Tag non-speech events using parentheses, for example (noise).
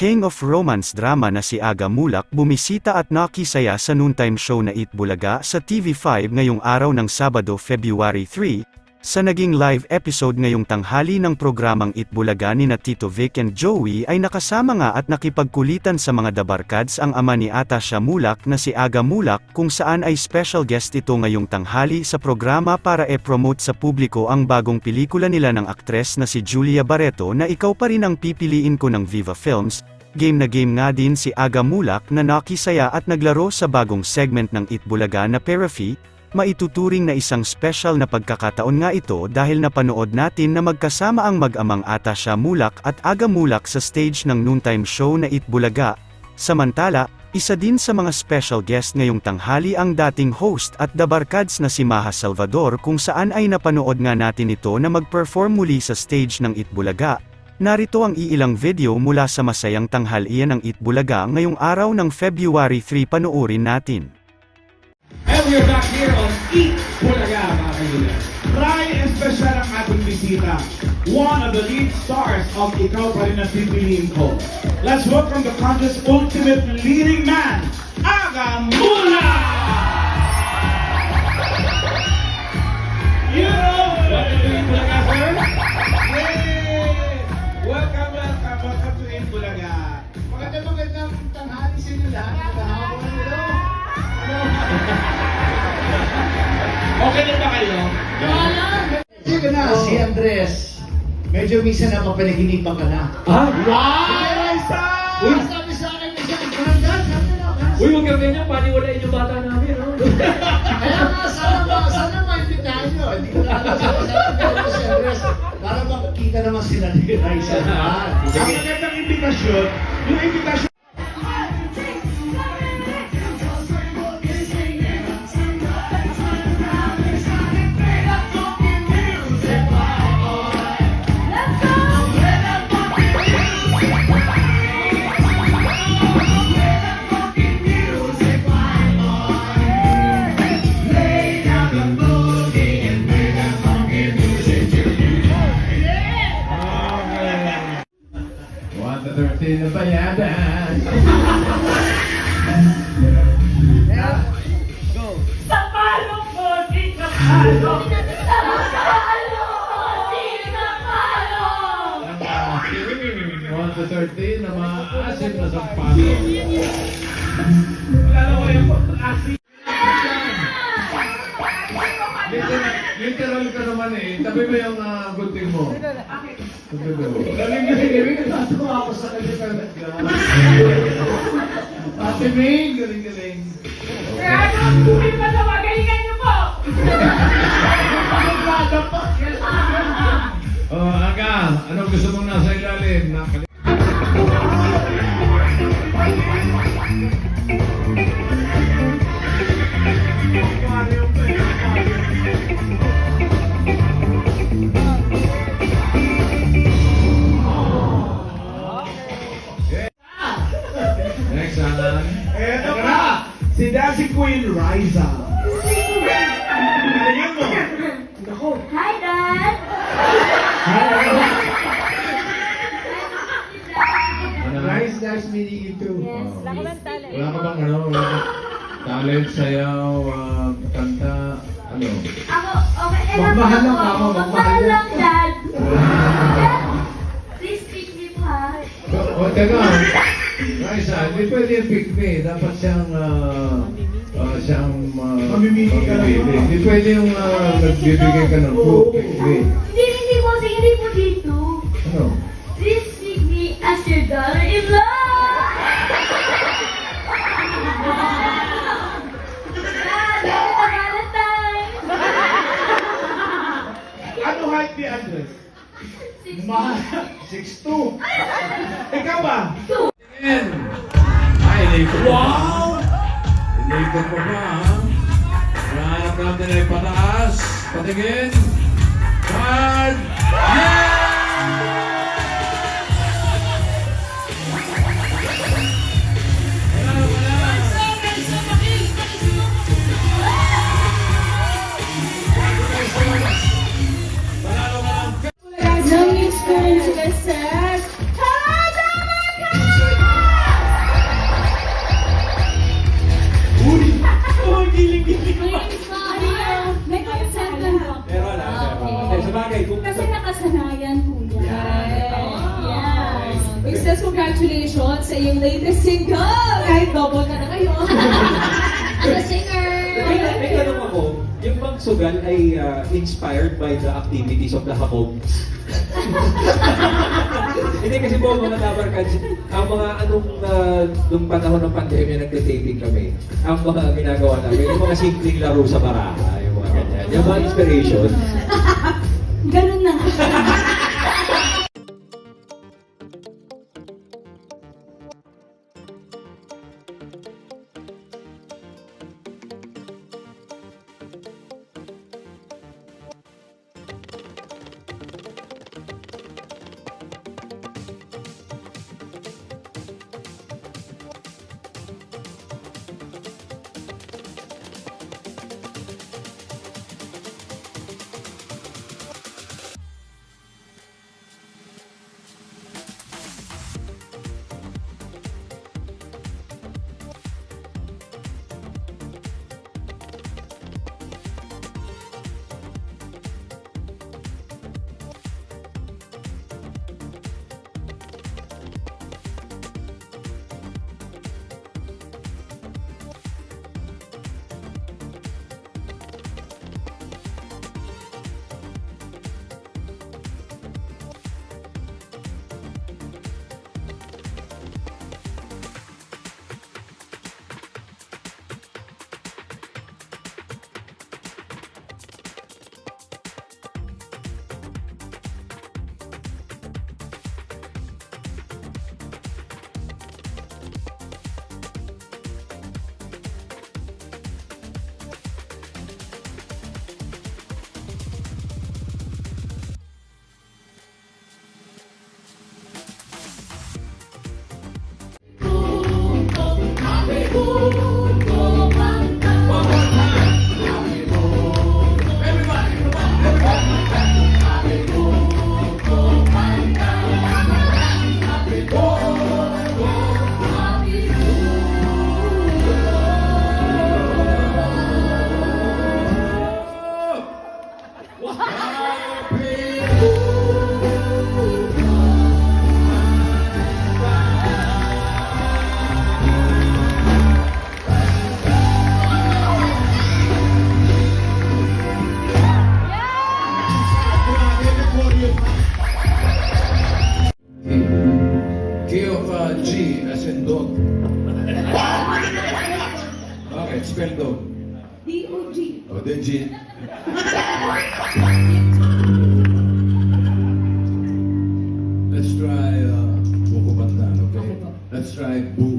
king of romance drama na si Aga Mulak bumisita at nakisaya sa noontime show na Eat Bulaga sa TV5 ngayong araw ng Sabado February 3, sa naging live episode ngayong tanghali ng programang Eat Bulaga ni na Tito Vic and Joey ay nakasama nga at nakipagkulitan sa mga dabarkads ang ama ni Atasha Mulak na si Aga Mulak kung saan ay special guest ito ngayong tanghali sa programa para e-promote sa publiko ang bagong pelikula nila ng aktres na si Julia Barreto na ikaw pa rin ang pipiliin ko ng Viva Films, Game na game nga din si Aga Mulak na nakisaya at naglaro sa bagong segment ng Eat Bulaga na Parafi, maituturing na isang special na pagkakataon nga ito dahil napanood natin na magkasama ang mag-amang Atasha Mulak at Aga Mulak sa stage ng noontime show na Eat Bulaga. Samantala, isa din sa mga special guest ngayong tanghali ang dating host at dabarkads na si Maha Salvador kung saan ay napanood nga natin ito na mag-perform muli sa stage ng Eat Bulaga. Narito ang iilang video mula sa masayang tanghalian ng Eat Bulaga ngayong araw ng February 3 panoorin natin. And we're back here on Eat Bulaga, mga kaibigan. Rai espesyal ang ating bisita. One of the lead stars of Ikaw Pa Rin Ang Pipiliin Ko. Let's welcome the country's ultimate leading man, Aga Mula! You know, welcome to Eat Bulaga, sir. Yay! Medyo minsan na mapanaginipan ka na. Ah? Wow! Uy! Sabi sa akin, sabi na, Uy, huwag ka ganyan, paniwalain yung bata namin, no? Kaya nga, sana ma, sana ma-invitahan nyo. Hindi ko na alam sa Andres. Para makikita naman sila ni Raisa. (laughs) Ang magandang imbitasyon, yung imbitasyon Thirteen na bayadan. Sa palo. Sa mo, di ka palo. One to thirteen na maasim na sampalo. Lalo ko yung pag-asi. Literal, ka naman eh. Tabi mo uh, gunting mo. Tabi mo. Galing galing galing. Natuwa sa kanya talaga. Ate Ming, galing galing. Ano, buhay pa na niyo po. Oh, Aga, ano gusto mong nasa ilalim? Nakali- si Dancing Queen Riza. Tingnan mo. Hi, Dad. Ano? Nice, nice meeting you too. Yes, Oh. wala ka bang talent? Wala ka bang ano? Wala ka talent, sayaw, ah, kanta, ano? Ako, okay Magmahal lang ako. ako, magmahal lang, lang. Dad. Please pick me pa. O, teka. Raisa, hindi pwede yung pick me. Dapat siyang, ah, ah, siyang, ah, Mamimili ka lang. mamimili. Hindi pwede yung ah, nagbibigay ka ng book, pick me. Hindi, hindi po. Sige, hindi po dito. Ano? Please pick me as your daughter in law. Dad, happy. Ano height ni Andres? Six Mahal. 6'2". Ikaw ba? Tingin. Inikot pa. Wow! Inikot pa ba, ha? Hanap natin ay pataas. Patingin. Card. Yeah! Congratulations sa iyong latest single! Kahit double ka na ngayon. (laughs) As a singer! May, may tanong ako, yung bang sugal ay uh, inspired by the activities of the Hamogs? (laughs) Hindi kasi po mga tabarkads, ang mga anong uh, nung panahon ng pandemya nagte-taping kami, ang mga ginagawa namin, yung mga simpleng laro sa baraha, yung mga ganyan. Yung mga inspiration. (laughs) spell daw? D-O-G. O, oh, then G. Let's try, uh, buko okay? Let's try buko.